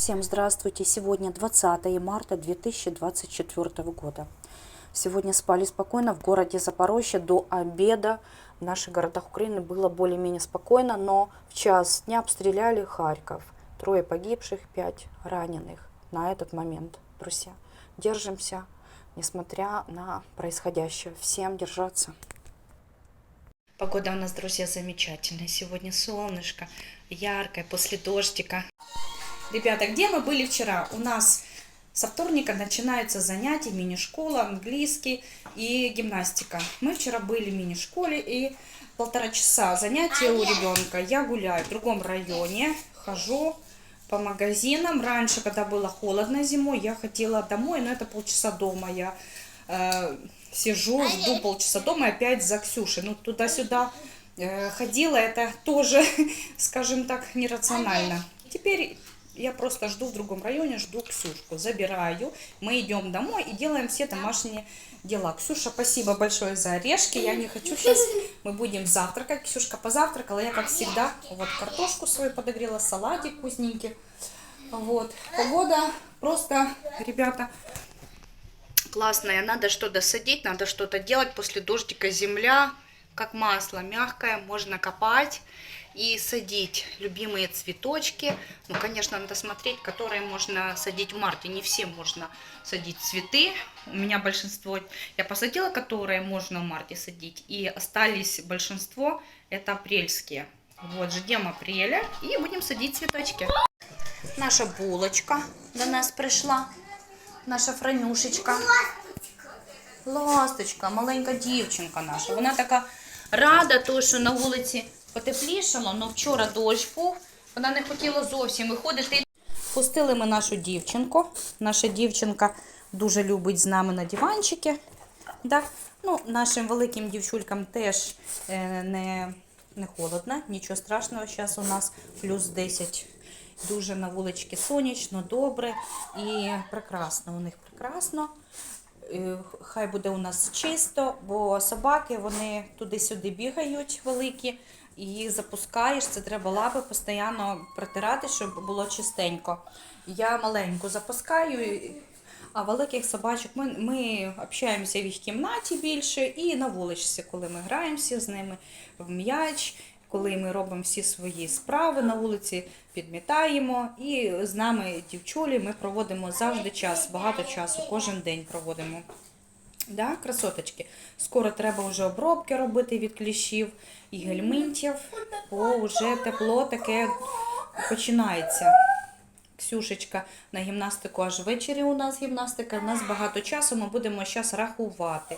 Всем здравствуйте! Сегодня 20 марта 2024 года. Сегодня спали спокойно в городе Запорожье до обеда. В наших городах Украины было более-менее спокойно, но в час дня обстреляли Харьков. Трое погибших, пять раненых на этот момент. Друзья, держимся, несмотря на происходящее. Всем держаться. Погода у нас, друзья, замечательная. Сегодня солнышко, яркое, после дождика. Ребята, где мы были вчера? У нас со вторника начинаются занятия, мини-школа, английский и гимнастика. Мы вчера были в мини-школе и полтора часа занятия у ребенка. Я гуляю в другом районе, хожу по магазинам. Раньше, когда было холодно зимой, я хотела домой, но это полчаса дома. Я э, сижу, жду полчаса дома и опять за Ксюшей. Ну, туда-сюда э, ходила, это тоже, скажем так, нерационально. Теперь я просто жду в другом районе, жду Ксюшку, забираю, мы идем домой и делаем все домашние дела. Ксюша, спасибо большое за орешки, я не хочу сейчас, мы будем завтракать. Ксюшка позавтракала, я как всегда, вот картошку свою подогрела, салатик вкусненький. Вот, погода просто, ребята, классная. Надо что-то садить, надо что-то делать. После дождика земля, как масло, мягкая, можно копать и садить любимые цветочки. Ну, конечно, надо смотреть, которые можно садить в марте. Не все можно садить цветы. У меня большинство я посадила, которые можно в марте садить. И остались большинство, это апрельские. Вот, ждем апреля и будем садить цветочки. Наша булочка до нас прийшла. Наша франюшечка. Ласточка, маленька дівчинка наша. Вона така рада, то, що на вулиці потеплішало, але вчора дощ був. Вона не хотіла зовсім виходити. Пустили ми нашу дівчинку. Наша дівчинка дуже любить з нами на диванчики. Да? Ну, нашим великим дівчулькам теж е, не, не холодно, нічого страшного. Зараз у нас плюс 10. Дуже на вуличці сонячно, добре і прекрасно. У них прекрасно. Е, Хай буде у нас чисто, бо собаки вони туди-сюди бігають великі, і їх запускаєш. Це треба лапи постійно протирати, щоб було чистенько. Я маленьку запускаю, а великих собачок ми, ми общаємося в їх кімнаті більше і на вуличці, коли ми граємося з ними в м'яч, коли ми робимо всі свої справи на вулиці, підмітаємо. І з нами, дівчулі, ми проводимо завжди час, багато часу, кожен день проводимо. Да, красоточки. Скоро треба вже обробки робити від кліщів і гельминтів, бо вже тепло таке починається. Ксюшечка на гімнастику аж ввечері у нас гімнастика. У нас багато часу, ми будемо зараз рахувати.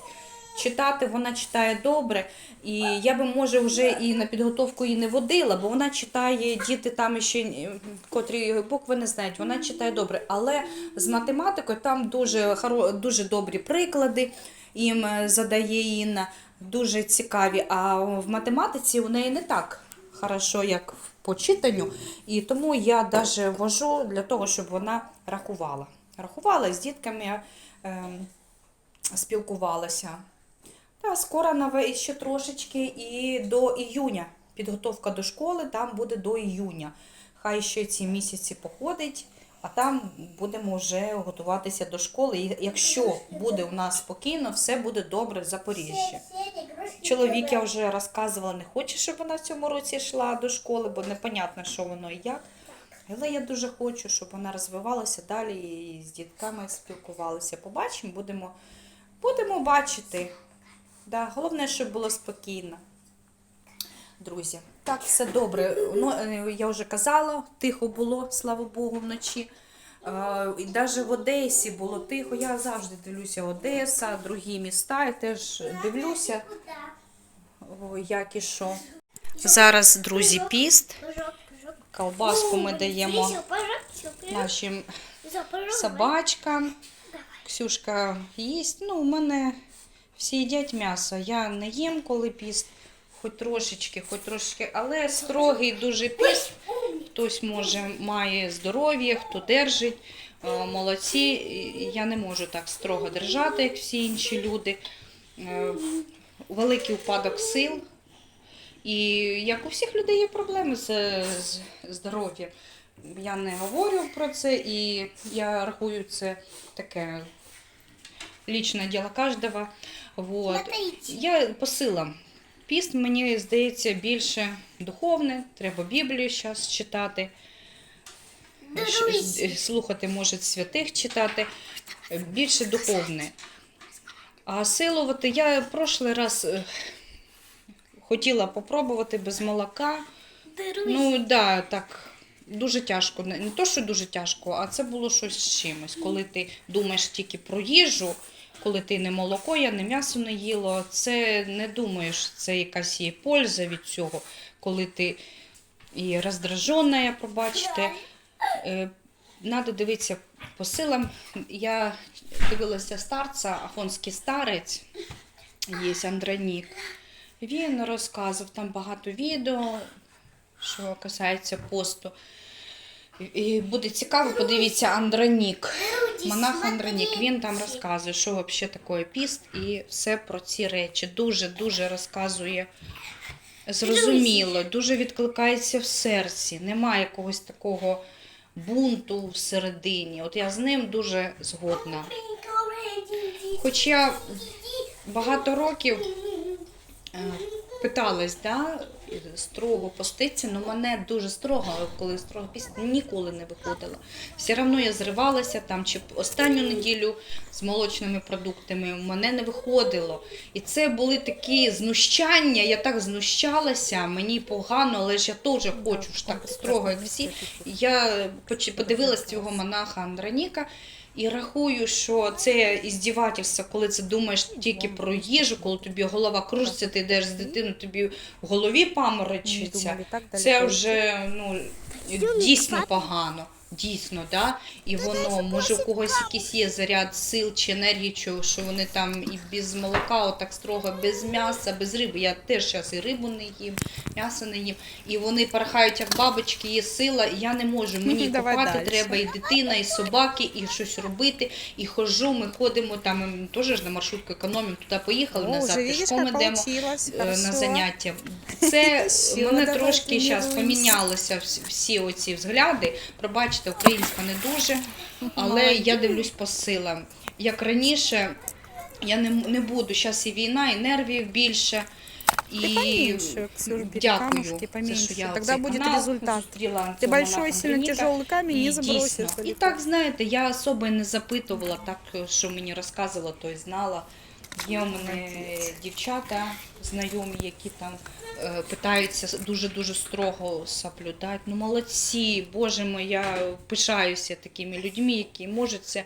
Читати вона читає добре, і я би, може, вже і на підготовку її не водила, бо вона читає, діти там ще е, котрі букви не знають, вона читає добре. Але з математикою там дуже, хоро- дуже добрі приклади їм е, задає Інна, дуже цікаві. А в математиці у неї не так хорошо, як по читанню. І тому я навіть вожу для того, щоб вона рахувала. Рахувала з дітками, ем, спілкувалася. Та скоро нове ще трошечки і до іюня. Підготовка до школи там буде до іюня. Хай ще ці місяці походить, а там будемо вже готуватися до школи. І якщо буде у нас спокійно, все буде добре в Запоріжжі. Чоловік я вже розказувала, не хоче, щоб вона в цьому році йшла до школи, бо непонятно, що воно і як. Але я дуже хочу, щоб вона розвивалася далі і з дітками спілкувалася. Побачимо, будемо, будемо бачити. Да, головне, щоб було спокійно. Друзі, так, все добре. Ну, е, я вже казала, тихо було, слава Богу, вночі. Е, І навіть в Одесі було тихо. Я завжди дивлюся Одеса, другі міста, я теж дивлюся, о, як і що. Зараз, друзі, піст. Колбаску ми даємо нашим собачкам. Ксюшка їсть. Ну, у мене всі їдять м'ясо. Я не їм, коли піст, хоч трошечки, хоч трошечки, але строгий дуже піст. Хтось може має здоров'я, хто держить. Е, Молодці. Я не можу так строго держати, як всі інші люди. Е, Великий упадок сил. І як у всіх людей є проблеми з, з здоров'ям. я не говорю про це, і я рахую це таке лічне діло кожного. Вот. Я по силам. Піст, мені здається, більше духовне, треба Біблію зараз читати. Е, Слухати, може, святих читати, більше духовне. А силувати я в прошлий раз е, хотіла попробувати без молока. Ну, да, так, дуже тяжко. Не то, що дуже тяжко, а це було щось з чимось. Коли ти думаєш тільки про їжу, коли ти не молоко, я не м'ясо не їла, це не думаєш, це якась є польза від цього, коли ти і роздражена, пробачте. Е, Надо дивитися по силам. Я дивилася старця, афонський старець, є Андронік. Він розказував там багато відео, що касається посту. І- буде цікаво, подивіться Андронік. Монах Андронік. Він там розказує, що взагалі таке піст і все про ці речі. Дуже-дуже розказує зрозуміло, дуже відкликається в серці. Немає якогось такого бунту всередині. От я з ним дуже згодна. Хоч я багато років е, питалась, да, строго поститься, але мене дуже строго, коли строго пісня, ніколи не виходила. Все одно я зривалася там, чи останню неділю з молочними продуктами, у мене не виходило. І це були такі знущання, я так знущалася, мені погано, але ж я теж хочу ж так строго, як всі. Я подивилась цього монаха Андроніка і рахую, що це іздівательство, коли це думаєш тільки про їжу, коли тобі голова кружиться, ти йдеш з дитиною, тобі в голові паморочиться. Це вже ну, дійсно погано. Дійсно, да? І воно, може, у когось якийсь є заряд сил чи енергії, що що вони там і без молока, отак строго, без м'яса, без риби. Я теж зараз і рибу не їм, м'ясо не їм. І вони порхають, як бабочки, є сила, і я не можу. Мені Давай купати дальше. треба і дитина, і собаки, і щось робити. І хожу, ми ходимо там, теж на маршрутку економимо, туди поїхали, О, назад пішком как ідемо е, на заняття. Це мене трошки зараз помінялися всі, всі оці взгляди. Пробачте, українська не дуже, але я дивлюсь по силам. Як раніше, я не, м- не буду. Зараз і війна, і нервів більше. І Ты поменьше, Ксюш, бери дякую, камушки за поменьше. що я Тогда цей будет канал результат. зустріла Ты цього большой, монаха сильно Андроніка. тяжелый камень І не забросишь. дійсно. І далеко. так, знаєте, я особо не запитувала, так, що мені розказувала, то й знала. Є у мене дівчата знайомі, які там е, питаються дуже-дуже строго соблюдати. Ну, молодці, Боже мой, я пишаюся такими людьми, які можуть це.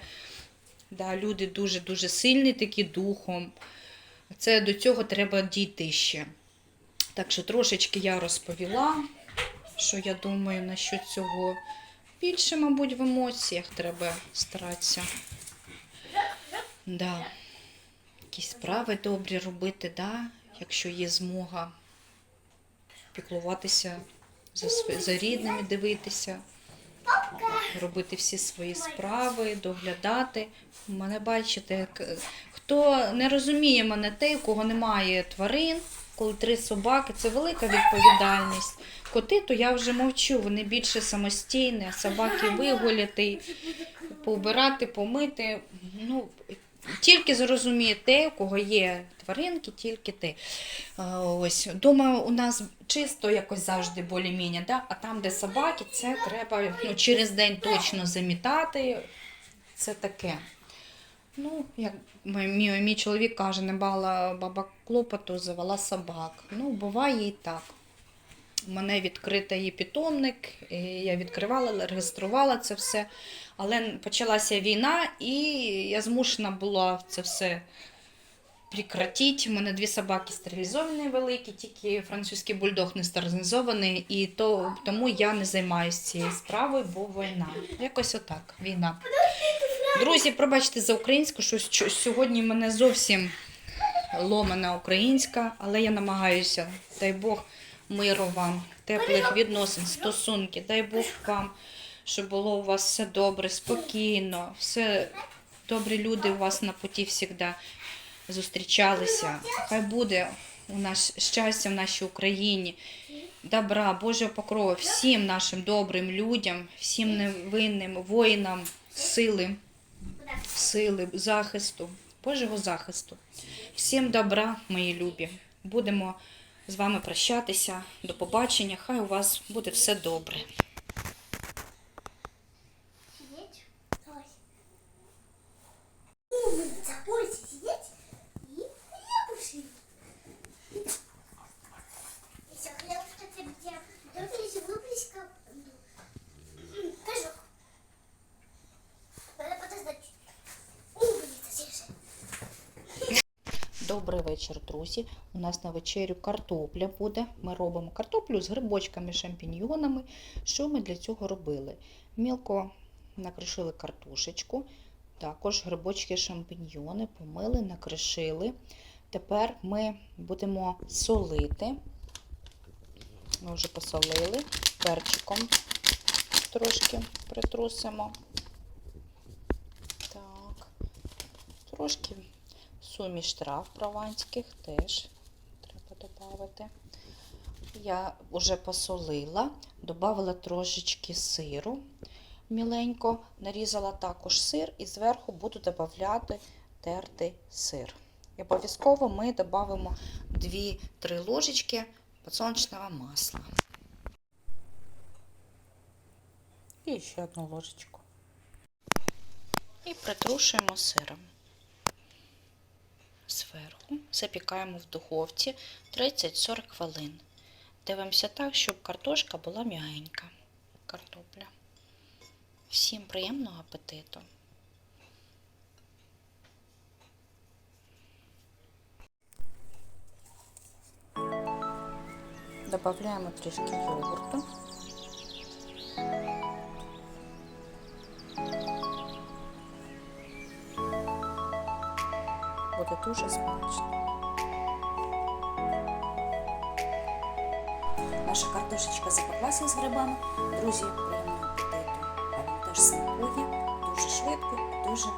Да, люди дуже-дуже сильні такі духом. Це до цього треба дійти ще. Так що трошечки я розповіла, що я думаю насчет цього. Більше, мабуть, в емоціях треба старатися. Да. Якісь справи добрі робити, да? якщо є змога піклуватися за, за рідними, дивитися, робити всі свої справи, доглядати. Мене бачите, хто не розуміє мене те, у кого немає тварин, коли три собаки, це велика відповідальність. Коти, то я вже мовчу, вони більше самостійні, собаки вигуляти, поубирати, помити. Ну, тільки зрозуміє те, у кого є тваринки, тільки ти. Ось дома у нас чисто якось завжди більш-менш, да? а там, де собаки, це треба ну, через день точно замітати. Це таке. Ну, як мій, мій, мій чоловік каже, не бала баба клопоту, завела собак. Ну, буває і так. У мене відкритий питомник, і я відкривала, реєструвала це все. Але почалася війна, і я змушена була це все прекратити. У мене дві собаки стерилізовані великі, тільки французький бульдог не стерилізований, і то, тому я не займаюся цією справою, бо війна. Якось отак, війна. Друзі, пробачте за українську, що сьогодні мене зовсім ломана українська, але я намагаюся. Дай Бог миру вам, теплих відносин, стосунки. Дай Бог вам, щоб було у вас все добре, спокійно, все добрі люди у вас на путі завжди зустрічалися. Хай буде у нас щастя в нашій Україні. добра, Божого покрова всім нашим добрим людям, всім невинним воїнам, сили, сили, захисту, Божого захисту. Всім добра, мої любі. Будемо з вами прощатися. До побачення. Хай у вас буде все добре. Сидіть. Ось. Умница. Ось сидеть вечір, друзі. У нас на вечерю картопля буде. Ми робимо картоплю з грибочками, шампіньйонами. Що ми для цього робили? Мілко накришили картошечку, також грибочки, шампіньйони, помили, накришили. Тепер ми будемо солити. Ми вже посолили перчиком трошки притрусимо. Так, трошки суміш трав прованських теж треба додати. Я вже посолила, додала трошечки сиру міленько, нарізала також сир і зверху буду додати тертий сир. І обов'язково ми додамо 2-3 ложечки подсолнечного масла. І ще одну ложечку. І притрушуємо сиром зверху, запікаємо в духовці 30-40 хвилин. Дивимося так, щоб картошка була м'ягенька. Картопля. Всім приємного апетиту! Добавляємо трішки йогурту. Буде дуже смачно. Наша картошечка запеклася з грибами. Друзі, приємного апетиту. А вам теж смакує, дуже швидко, дуже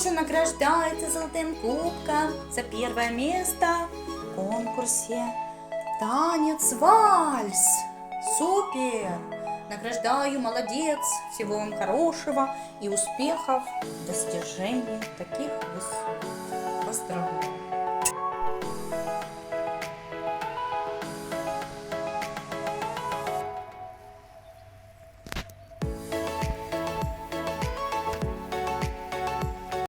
Ксюша награждается золотым кубком за первое место в конкурсе «Танец вальс». Супер! Награждаю, молодец! Всего вам хорошего и успехов в достижении таких высот.